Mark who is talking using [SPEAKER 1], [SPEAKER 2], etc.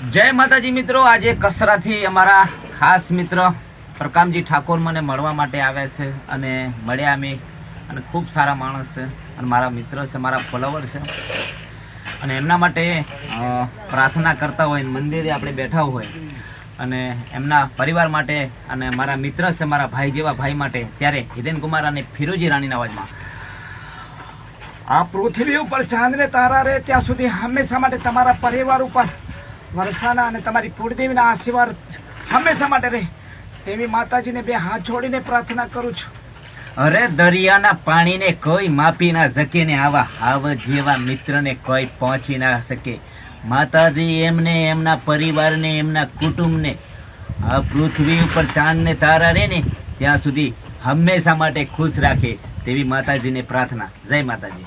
[SPEAKER 1] જય માતાજી મિત્રો. આજે કસરાથી અમારા ખાસ મિત્ર પ્રકામજી ઠાકોર મને મળવા માટે આવ્યા છે અને મળ્યા અમે. અને ખૂબ સારા માણસ છે. અને મારા મિત્ર છે, મારા ફોલોવર છે. અને એમના માટે પ્રાર્થના કરતા હોય મંદિરે આપણે બેઠા હોય. અને એમના પરિવાર માટે અને મારા મિત્ર છે, મારા ભાઈ જેવા ભાઈ માટે ત્યારે હિરેન કુમાર અને ફિરોજી રાણીના અવાજમાં.
[SPEAKER 2] આ પૃથ્વી ઉપર ચાંદ ને તારા રહે, ત્યાં સુધી હંમેશા માટે તમારા પરિવાર ઉપર વર્ષાના અને તમારી કુળદેવીના આશીર્વાદ હંમેશા માટે રહે. તેવી માતાજીને બે હાથ જોડીને પ્રાર્થના કરું છું.
[SPEAKER 1] અરે દરિયાના પાણીને કોઈ માપી ના શકે ને આવા હાવ જેવા મિત્રને કોઈ પહોંચી ના શકે. માતાજી એમને, એમના પરિવારને, એમના કુટુંબને, આ પૃથ્વી ઉપર ચાંદને તારા રે ને, ત્યાં સુધી હંમેશા માટે ખુશ રાખે તેવી માતાજીને પ્રાર્થના. જય માતાજી.